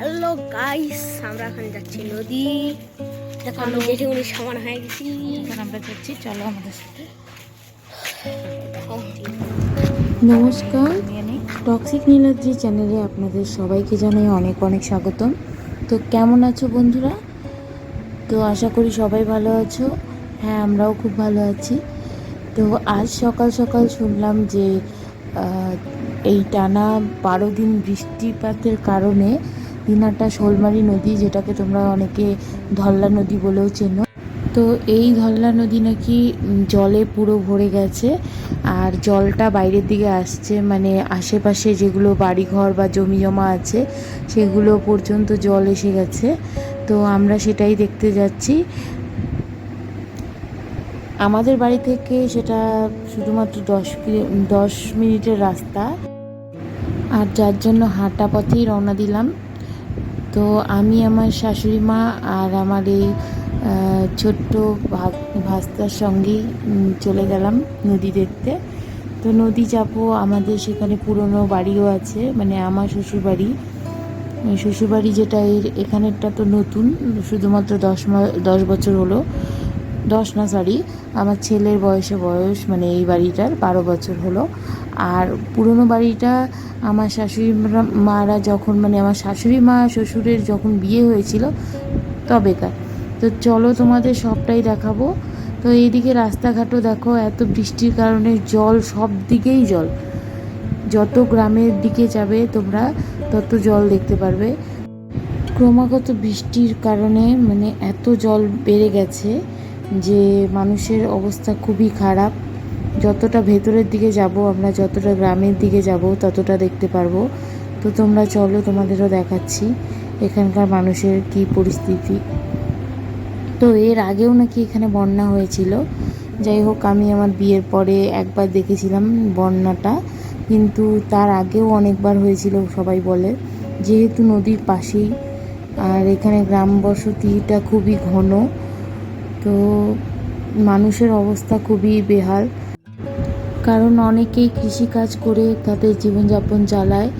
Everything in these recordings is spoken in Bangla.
হ্যালো গাইস আমরা এখন যাচ্ছি নদী। দেখো আমি জেঠেগুলি সমান হয়ে গেছি। এখন আমরা যাচ্ছি চলো আমাদের সাথে। নমস্কার। টক্সিক নীলাদ্রি চ্যানেলে আপনাদের সবাইকে জানাই অনেক অনেক স্বাগতম। তো কেমন আছো বন্ধুরা? তো আশা করি সবাই ভালো আছো। হ্যাঁ আমরাও খুব ভালো আছি। তো আজ সকাল সকাল শুনলাম যে এই টানা বারো দিন বৃষ্টিপাতের কারণে দিনাটা শোলমারি নদী, যেটাকে তোমরা অনেকে ধল্লা নদী বলেও চেনো। তো এই ধল্লা নদী নাকি জলে পুরো ভরে গেছে, আর জলটা বাইরের দিকে আসছে মানে আশেপাশে যেগুলো বাড়িঘর বা জমি জমা আছে, সেগুলো পর্যন্ত জল এসে গেছে। তো আমরা সেটাই দেখতে যাচ্ছি। আমাদের বাড়ি থেকে সেটা শুধুমাত্র দশ দশ মিনিটের রাস্তা। আর যার জন্য হাঁটা পথেই রওনা দিলাম। তো আমি আমার শাশুড়ি মা আর আমার এই ছোট্ট ভাস্তার সঙ্গেই চলে গেলাম নদী দেখতে। তো নদী যাব আমাদের সেখানে পুরনো বাড়িও আছে মানে আমার শ্বশুরবাড়ি। শ্বশুরবাড়ি শ্বশুর বাড়ি যেটা এখানেরটা তো নতুন, শুধুমাত্র দশ দশ বছর হলো। দশ না সরি আমার ছেলের বয়সে বয়স মানে এই বাড়িটার বারো বছর হলো। আর পুরনো বাড়িটা আমার শাশুড়ি মারা যখন মানে আমার শাশুড়ি মা শ্বশুরের যখন বিয়ে হয়েছিল তবেকার। তো চলো তোমাদের সবটাই দেখাবো। তো এইদিকে রাস্তাঘাটও দেখো, এত বৃষ্টির কারণে জল সব দিকেই জল। যত গ্রামের দিকে যাবে তোমরা, তত জল দেখতে পারবে। ক্রমাগত বৃষ্টির কারণে মানে এত জল বেড়ে গেছে। যে মানুষের অবস্থা খুবই খারাপ। যতটা ভেতরের দিকে যাব, আমরা যতটা গ্রামের দিকে যাব, ততটা দেখতে পারব। তো তোমরা চলো, তোমাদেরও দেখাচ্ছি এখানকার মানুষের কি পরিস্থিতি। তো এর আগেও নাকি এখানে বন্যা হয়েছিল। যাই হোক, আমি আমার বিয়ের পরে একবার দেখেছিলাম বন্যাটা। কিন্তু তার আগেও অনেকবার হয়েছিল, সবাই বলে। যেহেতু নদীর পাশেই, আর এখানে গ্রাম বসতিটা খুবই ঘন তো মানুষের অবস্থা খুবই বেহাল। কারণ অনেকেই কৃষিকাজ করে তাদের জীবনযাপন চালায়,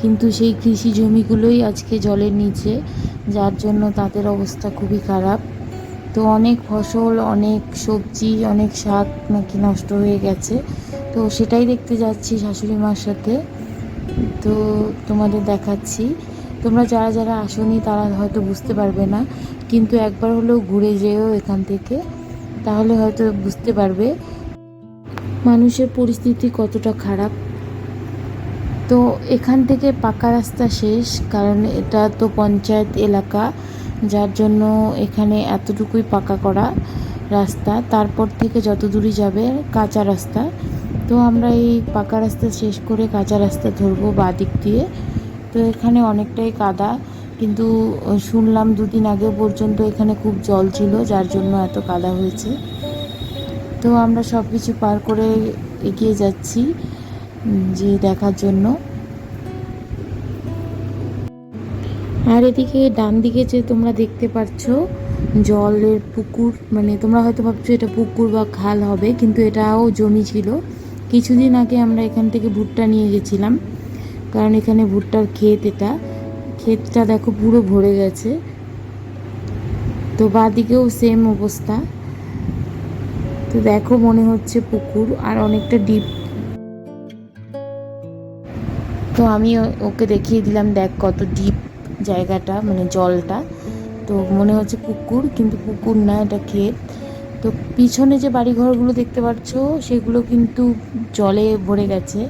কিন্তু সেই কৃষি জমিগুলোই আজকে জলের নিচে, যার জন্য তাদের অবস্থা খুবই খারাপ। তো অনেক ফসল, অনেক সবজি, অনেক শাক নাকি নষ্ট হয়ে গেছে। তো সেটাই দেখতে যাচ্ছি শাশুড়ি মার সাথে। তো তোমাদের দেখাচ্ছি। তোমরা যারা যারা আসনি তারা হয়তো বুঝতে পারবে না কিন্তু একবার হলেও ঘুরে যেও এখান থেকে, তাহলে হয়তো বুঝতে পারবে মানুষের পরিস্থিতি কতটা খারাপ। তো এখান থেকে পাকা রাস্তা শেষ, কারণ এটা তো পঞ্চায়েত এলাকা, যার জন্য এখানে এতটুকুই পাকা করা রাস্তা। তারপর থেকে যত দূরই যাবে, কাঁচা রাস্তা। তো আমরা এই পাকা রাস্তা শেষ করে কাঁচা রাস্তা ধরবো বাঁ দিক দিয়ে। তো এখানে অনেকটাই কাদা। কিন্তু শুনলাম দুদিন আগে পর্যন্ত এখানে খুব জল ছিল, যার জন্য এত কাদা হয়েছে। তো আমরা সব কিছু পার করে এগিয়ে যাচ্ছি যে দেখার জন্য। আর এদিকে ডান দিকে যে তোমরা দেখতে পাচ্ছ, জলের পুকুর মানে তোমরা হয়তো ভাবছ এটা পুকুর বা খাল হবে, কিন্তু এটাও জমি ছিল। কিছুদিন আগে আমরা এখান থেকে ভুট্টা নিয়ে গেছিলাম, কারণ এখানে ভুট্টার ক্ষেত এটা। ক্ষেতটা দেখো পুরো ভরে গেছে। তো বাদিকেও সেম অবস্থা। তো দেখো মনে হচ্ছে পুকুর আর অনেকটা ডিপ তো আমি ওকে দেখিয়ে দিলাম, দেখ কত ডিপ জায়গাটা মানে জলটা। তো মনে হচ্ছে পুকুর, কিন্তু পুকুর না, এটা ক্ষেত। তো পিছনে যে বাড়িঘরগুলো দেখতে পাচ্ছ, সেগুলো কিন্তু জলে ভরে গেছে।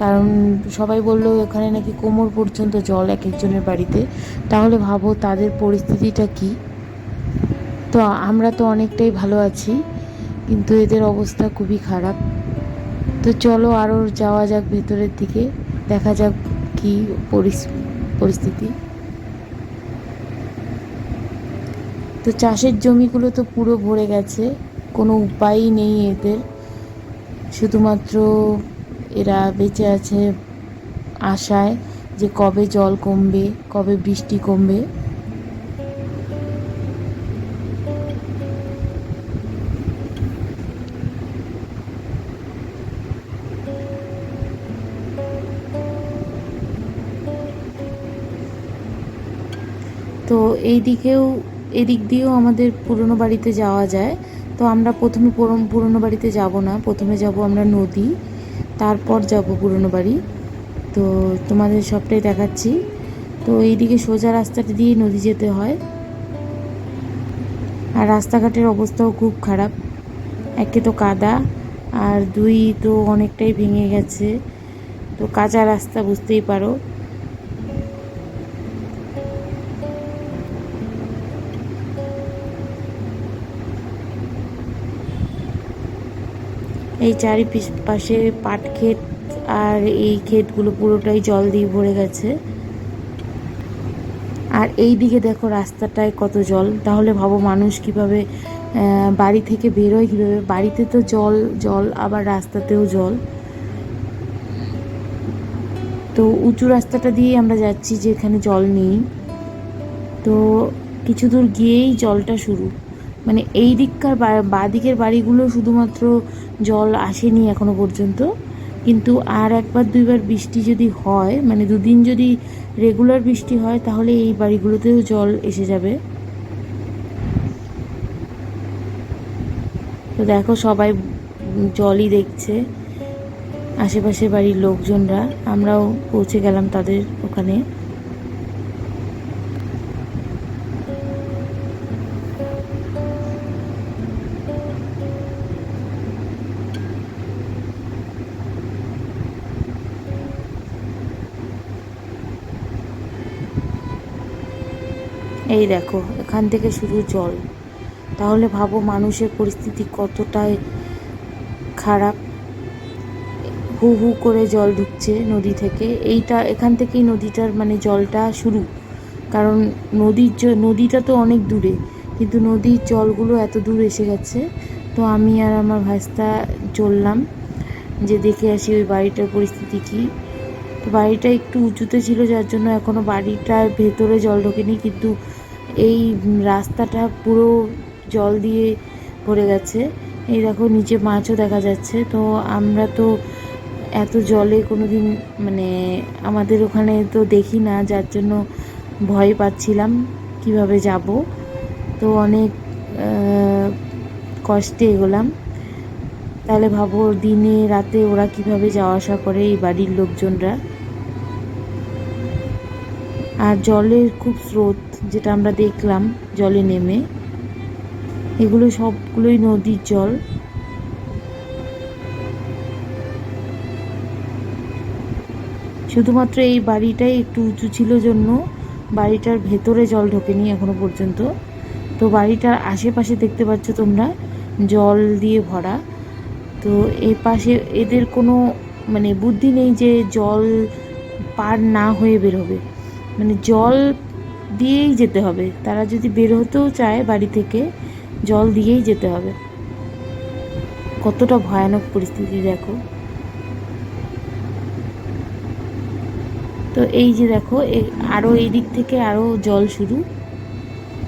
কারণ সবাই বলল এখানে নাকি কোমর পর্যন্ত জল এক একজনের বাড়িতে। তাহলে ভাবো তাদের পরিস্থিতিটা কি? তো আমরা তো অনেকটাই ভালো আছি, কিন্তু এদের অবস্থা খুবই খারাপ। তো চলো আরও যাওয়া যাক ভেতরের দিকে, দেখা যাক কি পরিস- পরিস্থিতি। তো চাষের জমিগুলো তো পুরো ভরে গেছে, কোনো উপায়ই নেই এদের। শুধুমাত্র এরা বেঁচে আছে আশায় যে কবে জল কমবে, কবে বৃষ্টি কমবে। তো এই দিকেও এদিক দিয়েও আমাদের পুরনো বাড়িতে যাওয়া যায়। তো আমরা প্রথমে পুরনো বাড়িতে যাব না। প্রথমে যাব আমরা নদী। তারপর যাব পুরনো বাড়ি। তো তোমাদের সবটাই দেখাচ্ছি। তো এইদিকে সোজা রাস্তাটা দিয়ে নদী যেতে হয়। আর রাস্তাঘাটের অবস্থাও খুব খারাপ। একে তো কাদা, আর দুই তো অনেকটাই ভেঙে গেছে। তো কাঁচা রাস্তা, বুঝতেই পারো। এই চারি পিস- পাশে পাট ক্ষেত আর এই ক্ষেতগুলো পুরোটাই জল দিয়ে ভরে গেছে। আর এই দিকে দেখো রাস্তাটায় কত জল। তাহলে ভাবো মানুষ কীভাবে বাড়ি থেকে বেরোয় কীভাবে? বাড়িতে তো জল জল, আবার রাস্তাতেও জল। তো উঁচু রাস্তাটা দিয়ে আমরা যাচ্ছি যেখানে জল নেই। তো কিছু দূর গিয়েই জলটা শুরু। মানে এই দিককার বা- দিকের বাড়িগুলো শুধুমাত্র জল আসেনি এখনও পর্যন্ত। কিন্তু আর একবার দুইবার বৃষ্টি যদি হয় মানে দুদিন যদি রেগুলার বৃষ্টি হয়, তাহলে এই বাড়িগুলোতেও জল এসে যাবে। তো দেখো সবাই জলই দেখছে আশেপাশে বাড়ির লোকজনরা। আমরাও পৌঁছে গেলাম তাদের ওখানে। এই দেখো, এখান থেকে শুধু জল। তাহলে ভাবো মানুষের পরিস্থিতি কতটাই খারাপ। হু হু করে জল ঢুকছে নদী থেকে। এইটা, এখান থেকেই নদীটার মানে জলটা শুরু। কারণ নদীর নদীটা তো অনেক দূরে, কিন্তু নদীর জলগুলো এত দূর এসে গেছে। তো আমি আর আমার ভাস্তা চললাম যে দেখে আসি ওই বাড়িটার পরিস্থিতি কী। তো বাড়িটা একটু উঁচুতে ছিল, যার জন্য এখনও বাড়িটার ভেতরে জল ঢোকেনি, কিন্তু এই রাস্তাটা পুরো জল দিয়ে ভরে গেছে। এই দেখো নিচে মাছও দেখা যাচ্ছে। তো আমরা তো এত জলে কোনো দিন মানে আমাদের ওখানে তো দেখি না, যার জন্য ভয় পাচ্ছিলাম কীভাবে যাব। তো অনেক কষ্টে এগোলাম। তাহলে ভাবো দিনে, রাতে ওরা কীভাবে যাওয়া আসা করে এই বাড়ির লোকজনরা। আর জলের খুব স্রোত। যেটা আমরা দেখলাম, জলে নেমে। এগুলো সবগুলোই নদীর জল। শুধুমাত্র এই বাড়িটাই একটু উঁচু ছিল জন্য বাড়িটার ভেতরে জল ঢোকেনি এখনও পর্যন্ত। তো বাড়িটার আশেপাশে দেখতে পাচ্ছ তোমরা, জল দিয়ে ভরা। তো এ পাশে এদের কোনো মানে বুদ্ধি নেই যে জল পার না হয়ে বেরোবে। মানে জল দিয়েই যেতে হবে। তারা যদি বের হতেও চায় বাড়ি থেকে, জল দিয়েই যেতে হবে। কতটা ভয়ানক পরিস্থিতি, দেখো। তো এই যে দেখো, এ- আরও এই দিক থেকে আরও জল শুরু।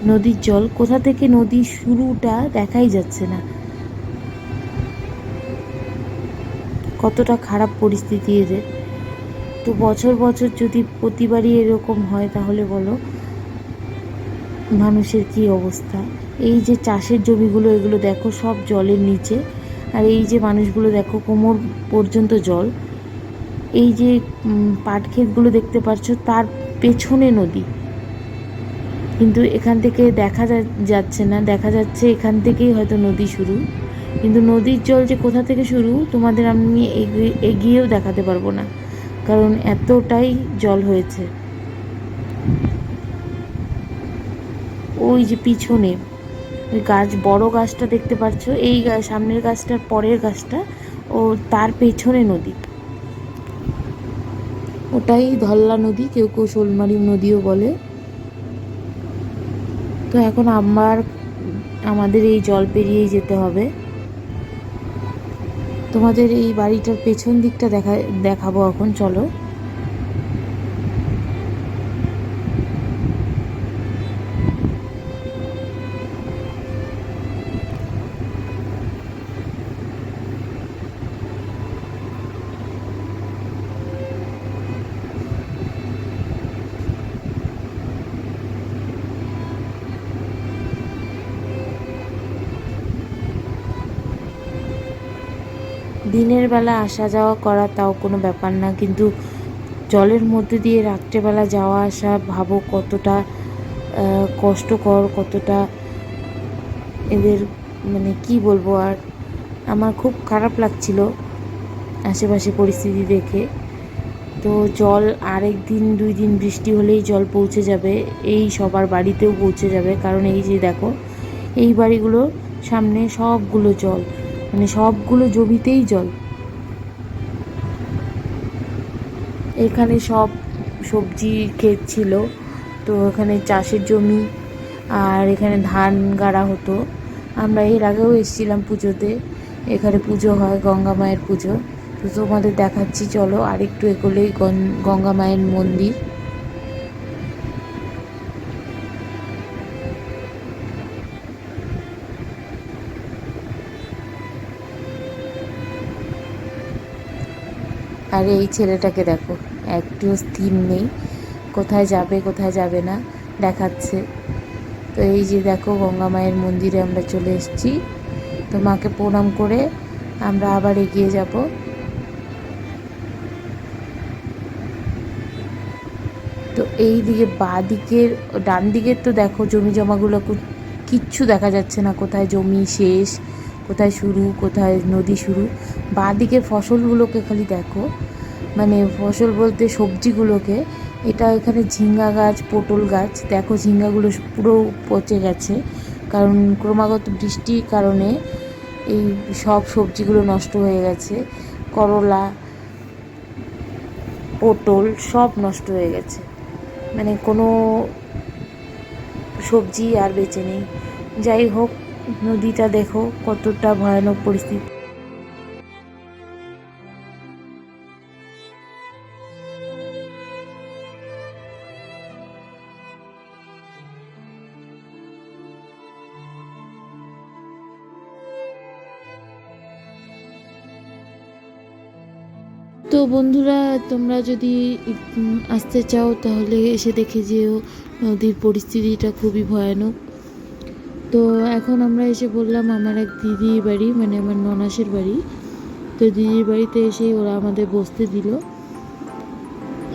নদীর জল, কোথা থেকে নদীর শুরুটা দেখাই যাচ্ছে না। কতটা খারাপ পরিস্থিতি এদের। তো বছর বছর যদি প্রতিবারই এরকম হয়, তাহলে বলো। মানুষের কি অবস্থা? এই যে চাষের জমিগুলো, এগুলো দেখো সব জলের নিচে। আর এই যে মানুষগুলো দেখো কোমর পর্যন্ত জল। এই যে পাট ক্ষেতগুলো দেখতে পাচ্ছ, তার পেছনে নদী। কিন্তু এখান থেকে দেখা যাচ্ছে না। দেখা যাচ্ছে এখান থেকেই হয়তো নদী শুরু। কিন্তু নদীর জল যে কোথা থেকে শুরু, তোমাদের আমি এগিয়ে- এগিয়েও দেখাতে পারব না। কারণ এতটাই জল হয়েছে। ওই যে পিছনে, ওই গাছ, বড় গাছটা দেখতে পাচ্ছ, এই সামনের গাছটার পরের গাছটা, ও তার পেছনে নদী। ওটাই ধল্লা নদী, কেউ কেউ শোলমারি নদীও বলে। তো এখন আমার, আমাদের এই জল পেরিয়েই যেতে হবে। তোমাদের এই বাড়িটার পেছন দিকটা দেখা, দেখাবো এখন, চলো। দিনের বেলা আসা যাওয়া করা তাও কোনো ব্যাপার না, কিন্তু জলের মধ্যে দিয়ে রাত্রেবেলা যাওয়া আসা ভাবো কতটা কষ্টকর, কতটা এদের মানে কি বলব আর, আমার খুব খারাপ লাগছিল আশেপাশে পরিস্থিতি দেখে। তো জল আরেক দিন, দুই দিন বৃষ্টি হলেই জল পৌঁছে যাবে, এই সবার বাড়িতেও পৌঁছে যাবে, কারণ এই যে দেখো, এই বাড়িগুলো সামনে সবগুলো জল। মানে সবগুলো জমিতেই জল। এখানে সব সবজি ক্ষেত ছিল, তো এখানে চাষের জমি, আর এখানে ধান গাড়া হতো। আমরা এর আগেও এসেছিলাম পুজোতে, এখানে পুজো হয়, গঙ্গা মায়ের পুজো। তো তোমাদের দেখাচ্ছি, চলো আরেকটু এগোলেই গঙ্গা মায়ের মন্দির। আর এই ছেলেটাকে দেখো, একটু স্থির নেই। কোথায় যাবে কোথায় যাবে না, দেখাচ্ছে। তো এই যে দেখো, গঙ্গা মায়ের মন্দিরে আমরা চলে এসেছি। তো মাকে প্রণাম করে আমরা আবার এগিয়ে যাব। তো এই দিকে বাঁ দিকের ডান দিকের তো দেখো জমি জমাগুলো কিচ্ছু দেখা যাচ্ছে না। কোথায় জমি শেষ, কোথায় শুরু, কোথায় নদী শুরু। বাঁ দিকের ফসলগুলোকে খালি দেখো। মানে ফসল বলতে সবজিগুলোকে। এটা এখানে ঝিঙ্গা গাছ, পটল গাছ। দেখো ঝিঙ্গাগুলো পুরো পচে গেছে। কারণ ক্রমাগত বৃষ্টির কারণে এই সব সবজিগুলো নষ্ট হয়ে গেছে। করলা, পটল সব নষ্ট হয়ে গেছে। মানে কোনো সবজি আর বেঁচে নেই। যাই হোক, নদীটা দেখো কতটা ভয়ানক পরিস্থিতি। তো বন্ধুরা, তোমরা যদি আসতে চাও, তাহলে এসে দেখে যেও, নদীর পরিস্থিতিটা খুবই ভয়ানক। তো এখন আমরা এসে বললাম, আমার এক দিদির বাড়ি মানে আমার ননাসের বাড়ি। তো দিদির বাড়িতে এসে ওরা আমাদের বসতে দিল।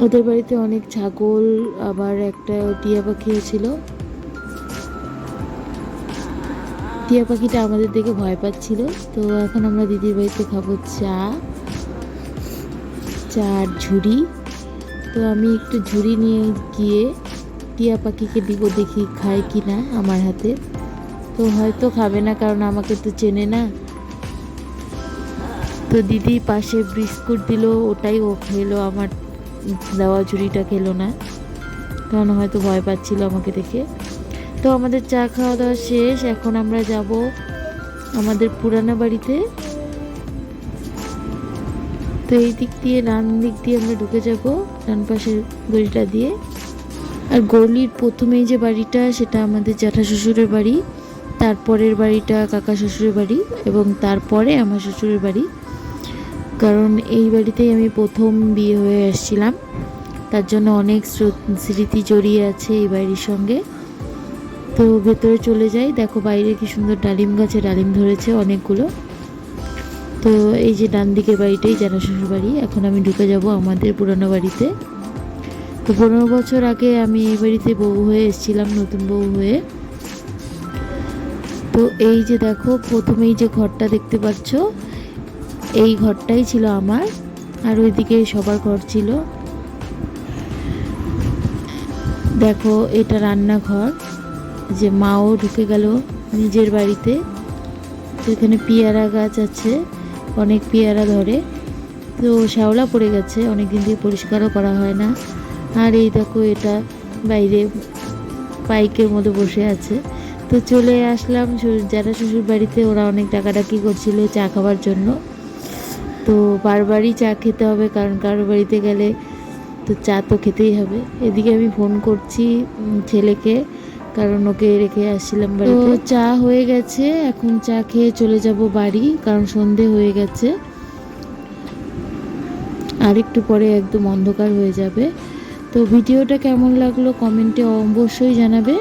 ওদের বাড়িতে অনেক ছাগল, আবার একটা টিয়া পাখিও ছিল। টিয়া পাখিটা আমাদের দেখে ভয় পাচ্ছিল। তো এখন আমরা দিদির বাড়িতে খাব চা। চার ঝুড়ি। তো আমি একটু ঝুড়ি নিয়ে গিয়ে টিয়া পাখিকে দিব দেখি খায় কি না আমার হাতে। তো হয়তো খাবে না কারণ আমাকে তো চেনে না। তো দিদি পাশে বিস্কুট দিল, ওটাই ও খেলো, আমার দেওয়া ঝুড়িটা খেলো না। কারণ হয়তো ভয় পাচ্ছিল আমাকে দেখে। তো আমাদের চা খাওয়া দাওয়া শেষ, এখন আমরা যাব আমাদের পুরানো বাড়িতে। তো এই দিক দিয়ে, ডান দিক দিয়ে আমরা ঢুকে যাব, ডান পাশের গলিটা দিয়ে। আর গলির প্রথমেই যে বাড়িটা, সেটা আমাদের জ্যাঠা শ্বশুরের বাড়ি, তারপরের বাড়িটা কাকা শ্বশুরের বাড়ি, এবং তারপরে আমার শ্বশুরের বাড়ি। কারণ এই বাড়িতেই আমি প্রথম বিয়ে হয়ে আসছিলাম। তার জন্য অনেক স্মৃতি জড়িয়ে আছে এই বাড়ির সঙ্গে। তো ভেতরে চলে যাই। দেখো বাইরে কি সুন্দর ডালিম গাছে ডালিম ধরেছে অনেকগুলো। তো এই যে ডান দিকের বাড়িটাই জানা শ্বশুর বাড়ি। এখন আমি ঢুকে যাব আমাদের পুরনো বাড়িতে। তো পনেরো বছর আগে আমি এই বাড়িতে বউ হয়ে এসেছিলাম, নতুন বউ হয়ে। তো এই যে দেখো, প্রথমেই যে ঘরটা দেখতে পাচ্ছ, এই ঘরটাই ছিল আমার, আর ওইদিকে সবার ঘর ছিল। দেখো, এটা রান্নাঘর। যে মাও ঢুকে গেল নিজের বাড়িতে। তো এখানে পেয়ারা গাছ আছে। অনেক পেয়ারা ধরে। তো শ্যাওলা পড়ে গেছে অনেক দিন থেকে পরিষ্কারও করা হয় না। আর এই দেখো এটা বাইরে বাইকের মধ্যে বসে আছে। তো চলে আসলাম যারা শ্বশুর বাড়িতে ওরা অনেক ডাকাডাকি করছিল চা খাওয়ার জন্য। তো বারবারই চা খেতে হবে, কারণ কারোর বাড়িতে গেলে তো চা তো খেতেই হবে। এদিকে আমি ফোন করছি ছেলেকে। কারণ ওকে রেখে আসছিলাম বাড়িতে। চা হয়ে গেছে এখন চা খেয়ে চলে যাব বাড়ি কারণ সন্ধে হয়ে গেছে। আর একটু পরে একদম অন্ধকার হয়ে যাবে। তো ভিডিওটা কেমন লাগল কমেন্টে অবশ্যই জানাবে।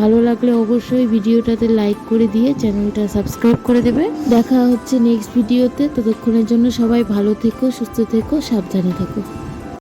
ভালো লাগলে অবশ্যই ভিডিওটাতে লাইক করে দিয়ে চ্যানেলটা সাবস্ক্রাইব করে দেবে। দেখা হচ্ছে নেক্সট ভিডিওতে। ততক্ষণের জন্য সবাই ভালো থেকো সুস্থ থেকো সাবধানে থেকো।